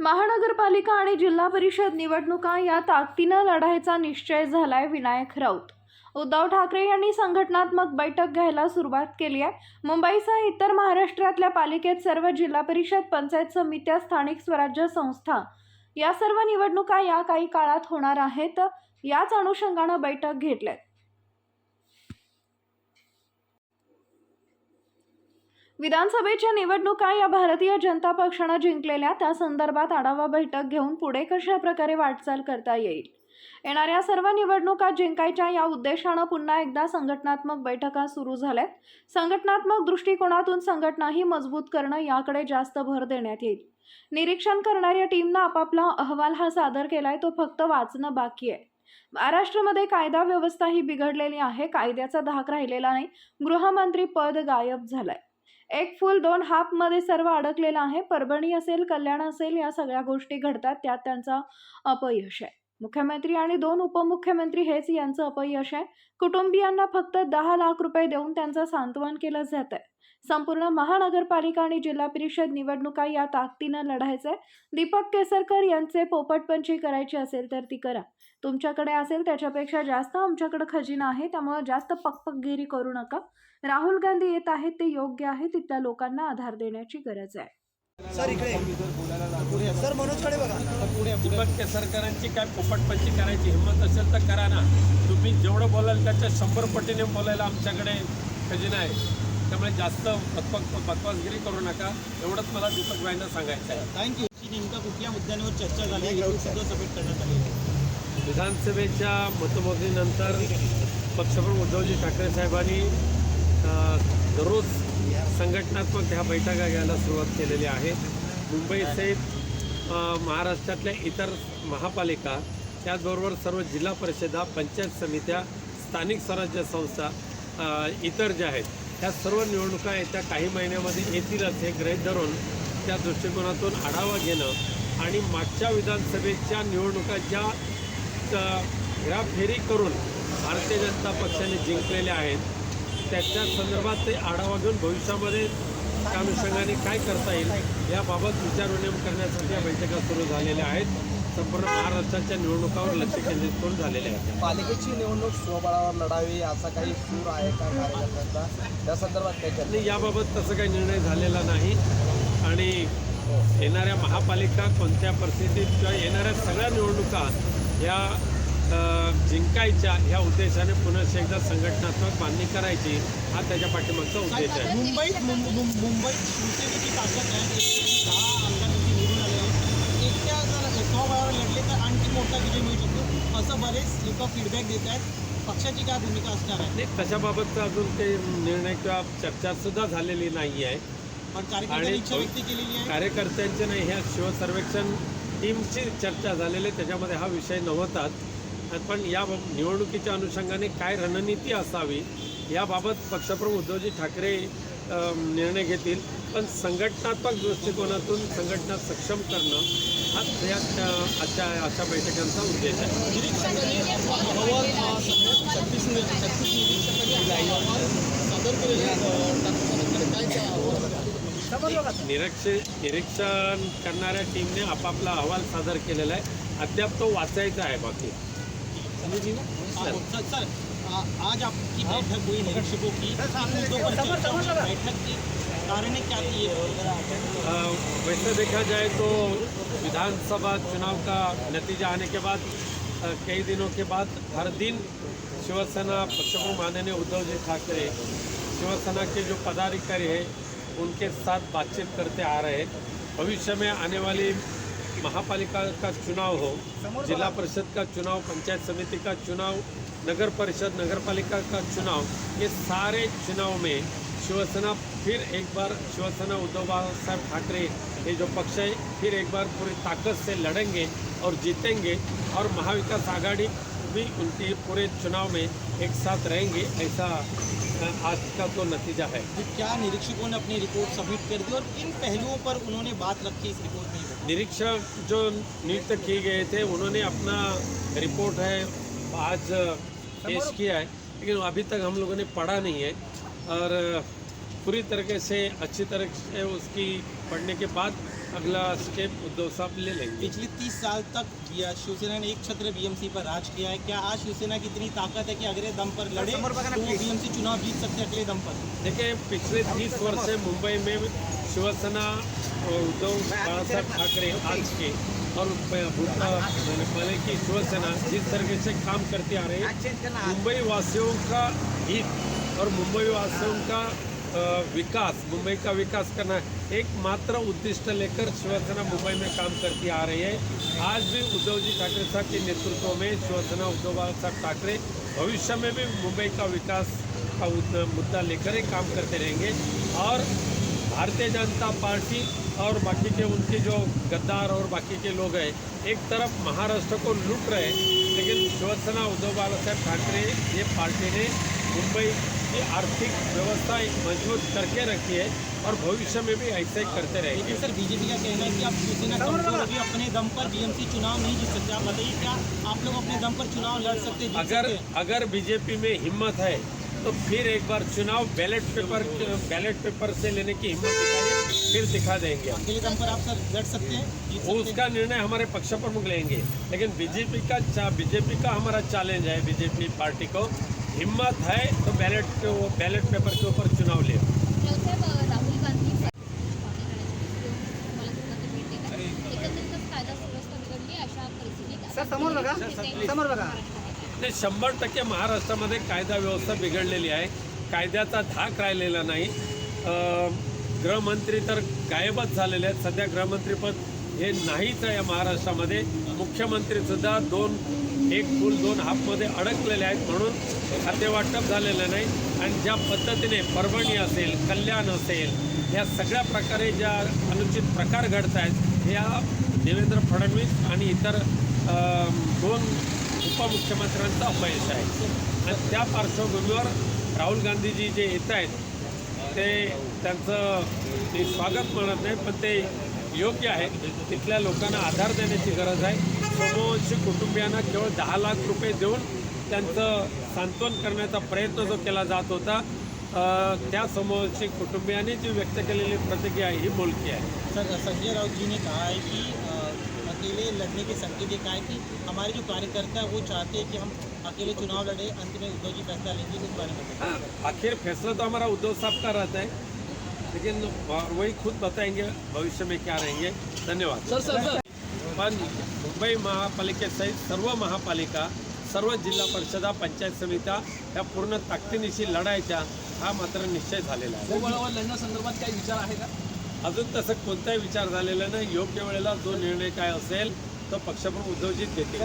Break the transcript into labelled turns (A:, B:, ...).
A: महानगरपालिका आणि जिल्हा परिषद निवडणुका या ताकदीनं लढायचा निश्चय झालाय विनायक राऊत. उद्धव ठाकरे यांनी संघटनात्मक बैठक घ्यायला सुरुवात केली आहे. मुंबईसह इतर महाराष्ट्रातल्या पालिकेत सर्व जिल्हा परिषद पंचायत समित्या स्थानिक स्वराज्य संस्था या सर्व निवडणुका या काही काळात होणार आहेत. याच अनुषंगानं बैठक घेतल्यात. विधानसभेच्या निवडणुका या भारतीय जनता पक्षानं जिंकलेल्या त्या संदर्भात आढावा बैठक घेऊन पुढे कशा प्रकारे वाटचाल करता येईल? येणाऱ्या सर्व निवडणुका जिंकायच्या या उद्देशानं पुन्हा एकदा संघटनात्मक बैठका सुरू झाल्यात. संघटनात्मक दृष्टिकोनातून संघटनाही मजबूत करणं याकडे जास्त भर देण्यात येईल. निरीक्षण करणाऱ्या टीमनं आपापला अहवाल हा सादर केलाय तो फक्त वाचणं बाकी आहे. महाराष्ट्रामध्ये कायदा व्यवस्था ही बिघडलेली आहे कायद्याचा धाक राहिलेला नाही. गृहमंत्री पद गायब झालंय. एक फुल दोन हाफमध्ये सर्व अडकलेलं आहे. परभणी असेल कल्याण असेल या सगळ्या गोष्टी घडतात. त्यात त्यांचा अपयश आहे. मुख्यमंत्री आणि दोन उपमुख्यमंत्री हेच यांचं अपयश आहे. कुटुंबियांना फक्त दहा लाख रुपये देऊन त्यांचं सांत्वन केलं जात आहे. संपूर्ण महानगरपालिका आणि जिल्हा परिषद निवडणुका या ताकदीनं लढायचं आहे. दीपक केसरकर यांचे पोपटपंची करायची असेल तर ती करा. तुमच्याकडे असेल त्याच्यापेक्षा जास्त आमच्याकडे खजिना आहे. त्यामुळे जास्त पकपकगिरी करू नका. राहुल गांधी येत आहेत ते योग्य आहे तिथल्या लोकांना आधार देण्याची गरज आहे.
B: सर इकडे सर मनोजकडे बघा.
C: दीपक केसरकरांची काय पोपटपंची करायची हिंमत असेल तर करा ना. तुम्ही जेवढं बोलाल त्याच्या शंभर पटीने बोलायला आमच्याकडे खजिना आहे. त्यामुळे जास्त बकवासगिरी करू नका. एवढंच मला दीपक भाईंना सांगायचं आहे.
B: थँक्यू नेमका कुठल्या मुद्द्यांवर चर्चा झाली सुद्धा समिट करण्यात आली
C: विधानसभेच्या मतमोजणीनंतर पक्षप्रमुख उद्धवजी ठाकरे साहेबांनी दररोज संघटनात्मक ह्या बैठका घ्यायला सुरुवात केलेली आहे. मुंबईसहित महाराष्ट्रातल्या इतर महापालिका त्याचबरोबर सर्व जिल्हा परिषदा पंचायत समित्या स्थानिक स्वराज्य संस्था इतर ज्या आहेत ह्या सर्व निवडणुका येत्या काही महिन्यामध्ये येतीलच हे गृहीत धरून त्या दृष्टिकोनातून आढावा घेणं आणि मागच्या विधानसभेच्या निवडणुका ज्या अ, फेरी करून भारतीय जनता पक्षाने जिंकलेल्या आहेत त्याच्या संदर्भात ते आढावा घेऊन भविष्यामध्ये त्या अनुषंगाने काय करता येईल याबाबत विचारविनिमय करण्यासाठी या बैठका सुरू झालेल्या आहेत. संपूर्ण महाराष्ट्राच्या निवडणुकावर लक्ष केंद्रित करून झालेल्या आहेत.
D: पालिकेची निवडणूक स्वबळावर लढावी असा काही सूर आहे का कार्यकर्त्यांचा? त्या संदर्भात काही
C: आणि याबाबत तसं काही निर्णय झालेला नाही. आणि येणाऱ्या महापालिका कोणत्या परिस्थितीत किंवा येणाऱ्या सगळ्या निवडणुका या जिंकायच्या ह्या उद्देशाने पुन्हा एकदा संघटनात्मक बांधणी करायची हा त्याच्या पाठीमागचा उद्देश आहे.
B: मुंबईत मुंबईत शिवसेनेची ताकद आहे. दहा आमदार तिथे निवडून आले आहेत. एकट्या जर स्वबळावर लढले तर आणखी मोठा विजय मिळू शकतो. असं बरेच लोक फीडबॅक देत आहेत. पक्षाची काय भूमिका असणार आहे?
C: नाही अजून काही निर्णय किंवा चर्चा सुद्धा झालेली नाही आहे. आणि कार्यकर्त्यांचे नाही ह्या शिवसर्वेक्षण टीमची चर्चा झालेली त्याच्यामध्ये हा विषय नव्हताच. पण या निवडणुकीच्या अनुषंगाने काय रणनीती असावी याबाबत पक्षप्रमुख उद्धवजी ठाकरे निर्णय घेतील. पण संघटनात्मक दृष्टिकोनातून संघटना सक्षम करणं हा या आजच्या अशा बैठकांचा उद्देश आहे.
B: निरीक्षकांनी अहवाल छत्तीस छत्तीस निरीक्षकांनी
C: निरीक्ष निरीक्षण करणाऱ्या टीमने आपापला अहवाल सादर केलेला आहे. अद्याप तो वाचायचा आहे बाकी.
B: सर सर आज आपकी बैठक हुई की। बैठक की कारण क्या थी
C: वैसे देखा जाए तो विधानसभा चुनाव का नतीजा आने के बाद कई दिनों के बाद हर दिन शिवसेना पक्षप्रमुख माननीय उद्धव जी ठाकरे शिवसेना के जो पदाधिकारी हैं उनके साथ बातचीत करते आ रहे हैं। भविष्य में आने वाली महापालिका का चुनाव हो, जिला परिषद का चुनाव, पंचायत समिति का चुनाव, नगर परिषद नगर पालिका का चुनाव, ये सारे चुनाव में शिवसेना फिर एक बार, शिवसेना उद्धव साहब ठाकरे ये जो पक्ष है, फिर एक बार पूरी ताकत से लड़ेंगे और जीतेंगे। और महाविकास आघाड़ी भी उनके पूरे चुनाव में एक साथ रहेंगे ऐसा आज का तो नतीजा है।
B: क्या निरीक्षकों ने अपनी रिपोर्ट सबमिट कर दी और किन पहलुओं पर उन्होंने बात रखी इस रिपोर्ट में?
C: निरीक्षक जो नियुक्त किए गए थे उन्होंने अपना रिपोर्ट है आज पेश किया है। लेकिन अभी तक हम लोगों ने पढ़ा नहीं है और पूरी तरीके से अच्छी तरह से उसकी पढ़ने के बाद अगला स्टेप उद्धव साहब ले लेंगे।
B: पिछले तीस साल तक या शिवसेना ने एक छत्र बीएमसी पर राज किया है। क्या आज शिवसेना की इतनी ताकत है कि अगले दम पर लड़े तो बीएमसी चुनाव जीत सकते हैं अगले दम पर?
C: देखिए पिछले तीस वर्ष से मुंबई में शिवसेना और उद्धव साहब ठाकरे आज के और मैंने पहले की शिवसेना जिस तरीके से काम करती आ रही है मुंबई वासियों का हित और मुंबई वासियों का विकास, मुंबई का विकास करना एकमात्र उद्दिष्ट लेकर शिवसेना मुंबई में काम करती आ रही है। आज भी उद्धव जी ठाकरे साहब के नेतृत्व में शिवसेना उद्धव साहब ठाकरे भविष्य में भी मुंबई का विकास का मुद्दा लेकर ही काम करते रहेंगे और भारतीय जनता पार्टी और बाकी के उनके जो गद्दार और बाकी के लोग हैं, एक तरफ़ महाराष्ट्र को लूट रहे लेकिन शिवसेना उद्धव बालासाहेब ठाकरे, ये पार्टी ने मुंबई की आर्थिक व्यवस्था एक मज़बूत करके रखी है और भविष्य में भी ऐसे ही करते रहेंगे।
B: लेकिन सर बीजेपी का कहना है कि आप शिवसेना कमज़ोर होगी अपने दम पर बीएमसी चुनाव नहीं जीत सकते। आप बताइए क्या आप लोग अपने दम पर चुनाव लड़ सकते जीत
C: अगर
B: सकते?
C: अगर बीजेपी में हिम्मत है तो फिर एक बार चुनाव बैलेट पेपर बैलेट पेपर से लेने की हिम्मत दिखाइए फिर दिखा देंगे।
B: अकेले दम पर आप सर लड़ हैं सकते हैं।
C: उसका निर्णय हमारे पक्ष प्रमुख लेंगे। लेकिन बीजेपी का बीजेपी का हमारा चैलेंज है बीजेपी पार्टी को। हिम्मत है तो बैलेट के बैलेट पेपर के ऊपर चुनाव ले। नाही शंभर टक्के महाराष्ट्रामध्ये कायदा व्यवस्था बिघडलेली आहे. कायद्याचा धाक राहिलेला नाही. अं, गृहमंत्री तर गायबच झालेले आहेत. सध्या गृहमंत्रीपद हे नाहीच आहे या महाराष्ट्रामध्ये. मुख्यमंत्रीसुद्धा दोन एक फूल दोन हाफमध्ये अडकलेले आहेत म्हणून खातेवाटप झालेलं नाही. आणि ज्या पद्धतीने परभणी असेल कल्याण असेल या सगळ्या प्रकारे ज्या अनुचित प्रकार घडत आहेत या देवेंद्र फडणवीस आणि इतर दोन उपमुख्यमंत्र्यांचं अपयश आहे. आणि त्या पार्श्वभूमीवर राहुल गांधीजी जे येत आहेत ते त्यांचं ते स्वागत म्हणत नाही पण ते योग्य आहे. तिथल्या लोकांना आधार देण्याची गरज आहे. समोरची कुटुंबियांना केवळ दहा लाख रुपये देऊन त्यांचं सांत्वन करण्याचा प्रयत्न जो केला जात होता त्या समोरची कुटुंबियांनी जी व्यक्त केलेली प्रतिक्रिया आहे ही बोलकी आहे.
B: सर संजय राउत जी ने कहा है कि अकेले लड़ने के संकेत ये कहा है कि हमारे जो कार्यकर्ता है वो चाहते हैं कि हम अकेले चुनाव लड़े अंत में उद्धव जी फैसला लेंगे इस बारे में
C: आखिर फैसला तो हमारा उद्धव साहब का रहता है। लेकिन वही खुद बताएंगे भविष्य में क्या रहेंगे। धन्यवाद। सर सर पण मुंबई महापालिकेसहित सर्व महापालिका सर्व जिल्हा परिषदा पंचायत समित्या या पूर्ण ताकदीनिशी लढायच्या हा मात्र निश्चय झालेला आहे.
E: बळावर लढण्यासंदर्भात काही विचार आहे का?
C: अजून तसं कोणताही विचार झालेला नाही. योग्य वेळेला जो निर्णय काय असेल तो पक्षप्रमुख उद्धवजीत घेतील